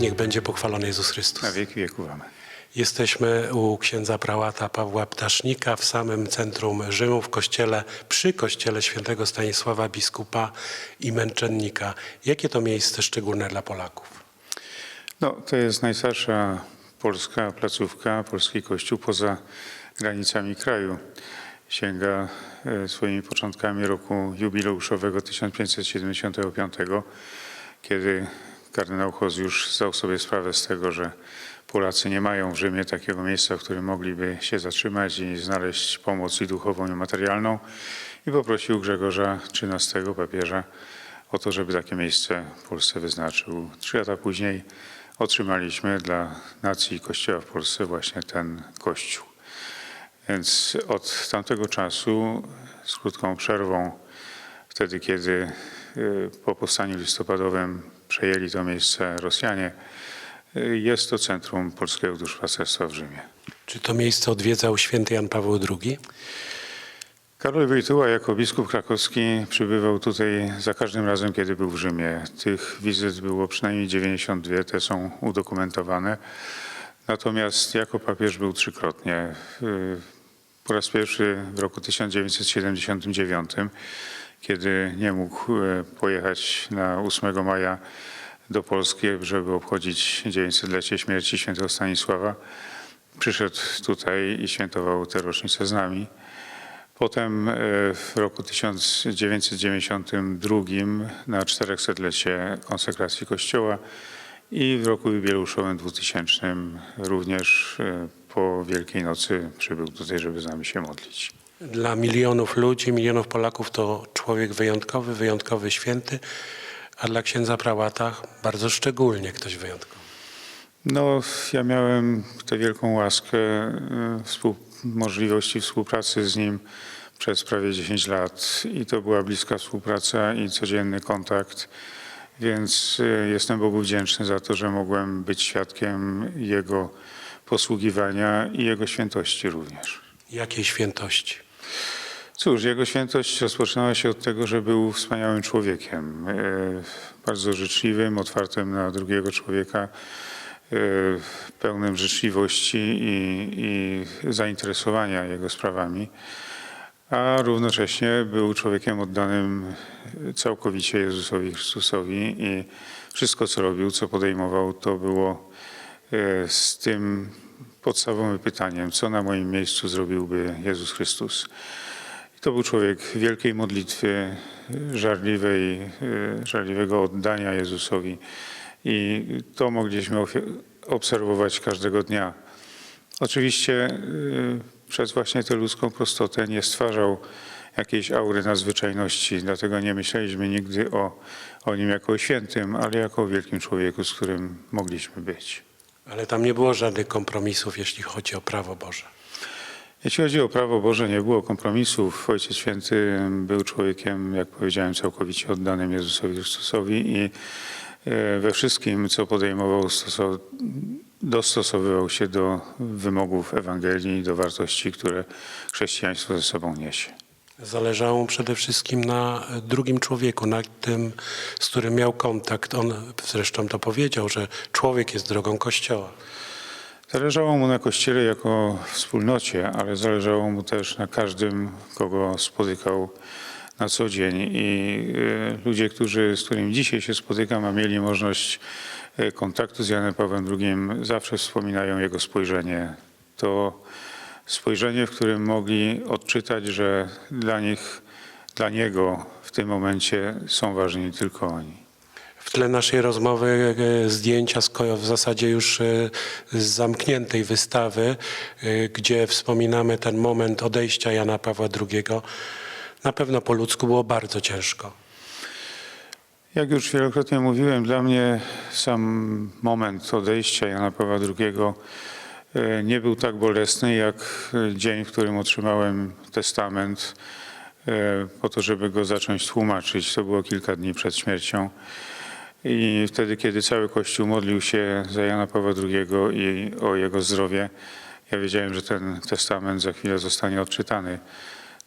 Niech będzie pochwalony Jezus Chrystus. Na wieki wieków. Amen. Jesteśmy u księdza prałata Pawła Ptasznika w samym centrum Rzymu, w kościele, przy kościele świętego Stanisława Biskupa i Męczennika. Jakie to miejsce szczególne dla Polaków? No, to jest najstarsza polska placówka, polski kościół poza granicami kraju. Sięga e, swoimi początkami roku jubileuszowego 1575, kiedy kardynał Hozjusz zdał sobie sprawę z tego, że Polacy nie mają w Rzymie takiego miejsca, w którym mogliby się zatrzymać i znaleźć pomoc i duchową, i materialną. I poprosił Grzegorza XIII, papieża, o to, żeby takie miejsce w Polsce wyznaczył. Trzy lata później otrzymaliśmy dla nacji i Kościoła w Polsce właśnie ten Kościół. Więc od tamtego czasu, z krótką przerwą, wtedy kiedy y, po powstaniu listopadowym przejęli to miejsce Rosjanie, jest to centrum polskiego duszpasterstwa w Rzymie. Czy to miejsce odwiedzał święty Jan Paweł II? Karol Wojtyła jako biskup krakowski przybywał tutaj za każdym razem, kiedy był w Rzymie. Tych wizyt było przynajmniej 92, te są udokumentowane. Natomiast jako papież był trzykrotnie. Y, Po raz pierwszy w roku 1979, kiedy nie mógł y, pojechać na 8 maja do Polski, żeby obchodzić 900-lecie śmierci świętego Stanisława. Przyszedł tutaj i świętował tę rocznicę z nami. Potem e, w roku 1992 na 400-lecie konsekracji Kościoła i w roku jubileuszowym 2000 również e, po Wielkiej Nocy przybył tutaj, żeby z nami się modlić. Dla milionów ludzi, milionów Polaków to człowiek wyjątkowy, wyjątkowy święty, a dla księdza prałata bardzo szczególnie ktoś wyjątkowy. No, ja miałem tę wielką łaskę e, współ, możliwości współpracy z nim przez prawie 10 lat i to była bliska współpraca i codzienny kontakt, więc e, jestem Bogu wdzięczny za to, że mogłem być świadkiem jego posługiwania i jego świętości również. Jakiej świętości? Cóż, jego świętość rozpoczynała się od tego, że był wspaniałym człowiekiem, e, bardzo życzliwym, otwartym na drugiego człowieka, e, pełnym życzliwości i, i zainteresowania jego sprawami, a równocześnie był człowiekiem oddanym całkowicie Jezusowi Chrystusowi i wszystko, co robił, co podejmował, to było e, z tym podstawowym pytaniem, co na moim miejscu zrobiłby Jezus Chrystus. To był człowiek wielkiej modlitwy, żarliwej, e, żarliwego oddania Jezusowi. I to mogliśmy obserwować każdego dnia. Oczywiście e, przez właśnie tę ludzką prostotę nie stwarzał jakiejś aury nadzwyczajności, dlatego nie myśleliśmy nigdy o, o nim jako o świętym, ale jako o wielkim człowieku, z którym mogliśmy być. Ale tam nie było żadnych kompromisów, jeśli chodzi o prawo Boże. Jeśli chodzi o prawo Boże, nie było kompromisów. Ojciec Święty był człowiekiem, jak powiedziałem, całkowicie oddanym Jezusowi Chrystusowi i e, we wszystkim, co podejmował, stoso- dostosowywał się do wymogów Ewangelii, do wartości, które chrześcijaństwo ze sobą niesie. Zależało mu przede wszystkim na drugim człowieku, na tym, z którym miał kontakt. On zresztą to powiedział, że człowiek jest drogą Kościoła. Zależało mu na Kościele jako wspólnocie, ale zależało mu też na każdym, kogo spotykał na co dzień. I e, ludzie, którzy, z którymi dzisiaj się spotykam, a mieli możliwość e, kontaktu z Janem Pawłem II, zawsze wspominają jego spojrzenie. To spojrzenie, w którym mogli odczytać, że dla nich, dla niego w tym momencie są ważni tylko oni. W tle naszej rozmowy e, zdjęcia z w zasadzie już e, z zamkniętej wystawy, e, gdzie wspominamy ten moment odejścia Jana Pawła II. Na pewno po ludzku było bardzo ciężko. Jak już wielokrotnie mówiłem, dla mnie sam moment odejścia Jana Pawła II nie był tak bolesny jak e, dzień, w którym otrzymałem testament e, po to, żeby go zacząć tłumaczyć. To było kilka dni przed śmiercią. I wtedy, kiedy cały Kościół modlił się za Jana Pawła II i o jego zdrowie, ja wiedziałem, że ten testament za chwilę zostanie odczytany.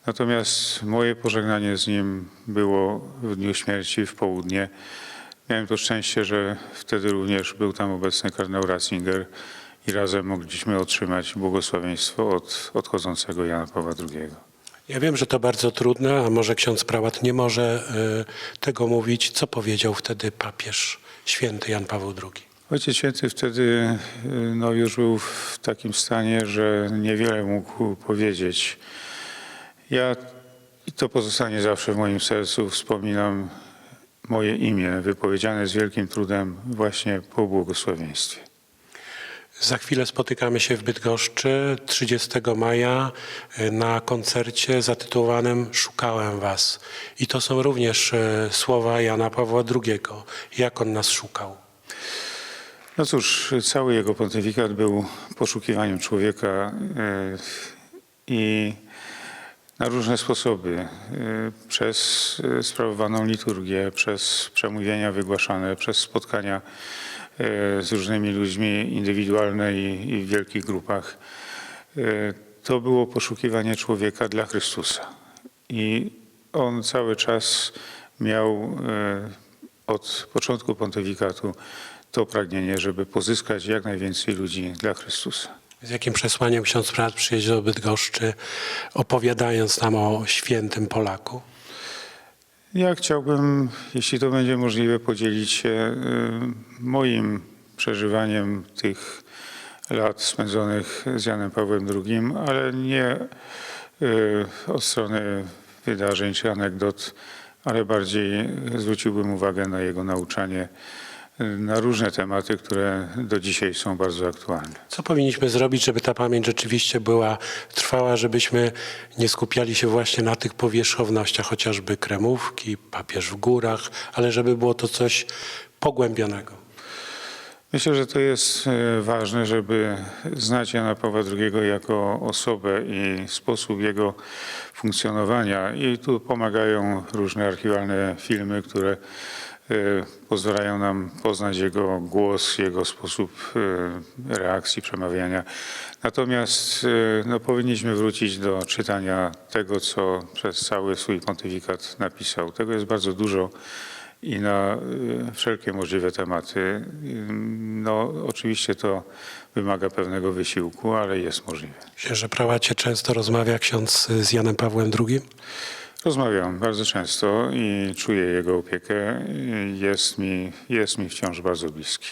Natomiast moje pożegnanie z nim było w dniu śmierci w południe. miałem to szczęście, że wtedy również był tam obecny kardynał Ratzinger i razem mogliśmy otrzymać błogosławieństwo od odchodzącego Jana Pawła II. Ja wiem, że to bardzo trudne, a może ksiądz prałat nie może y, tego mówić. Co powiedział wtedy papież święty Jan Paweł II? Ojciec Święty wtedy y, no, już był w takim stanie, że niewiele mógł powiedzieć. Ja, i to pozostanie zawsze w moim sercu, wspominam moje imię, wypowiedziane z wielkim trudem właśnie po błogosławieństwie. Za chwilę spotykamy się w Bydgoszczy 30 maja y, na koncercie zatytułowanym Szukałem Was. I to są również y, słowa Jana Pawła II. Jak on nas szukał? No cóż, cały jego pontyfikat był poszukiwaniem człowieka e, i na różne sposoby. Przez sprawowaną liturgię, przez przemówienia wygłaszane, przez spotkania z różnymi ludźmi indywidualne i, i w wielkich grupach. E, To było poszukiwanie człowieka dla Chrystusa. I on cały czas miał e, od początku pontyfikatu to pragnienie, żeby pozyskać jak najwięcej ludzi dla Chrystusa. Z jakim przesłaniem ksiądz prałat przyjedzie do Bydgoszczy, opowiadając nam o świętym Polaku? Ja chciałbym, jeśli to będzie możliwe, podzielić się y, moim przeżywaniem tych lat spędzonych z Janem Pawłem II, ale nie y, od strony wydarzeń czy anegdot, ale bardziej zwróciłbym uwagę na jego nauczanie na różne tematy, które do dzisiaj są bardzo aktualne. Co powinniśmy zrobić, żeby ta pamięć rzeczywiście była trwała, żebyśmy nie skupiali się właśnie na tych powierzchownościach, chociażby kremówki, papież w górach, ale żeby było to coś pogłębionego. Myślę, że to jest e, ważne, żeby znać Jana Pawła II jako osobę i sposób jego funkcjonowania. I tu pomagają różne archiwalne filmy, które pozwalają nam poznać jego głos, jego sposób e, reakcji, przemawiania. Natomiast e, no, powinniśmy wrócić do czytania tego, co przez cały swój pontyfikat napisał. Tego jest bardzo dużo i na wszelkie możliwe tematy. No, oczywiście to wymaga pewnego wysiłku, ale jest możliwe. Księże prałacie często rozmawia ksiądz z Janem Pawłem II? Rozmawiam bardzo często i czuję jego opiekę. Jest mi, jest mi wciąż bardzo bliski.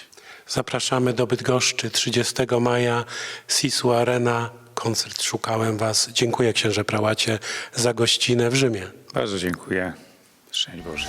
Zapraszamy do Bydgoszczy 30 maja, Sisu Arena, koncert Szukałem Was. Dziękuję księże prałacie za gościnę w Rzymie. Bardzo dziękuję. Szczęść Boże,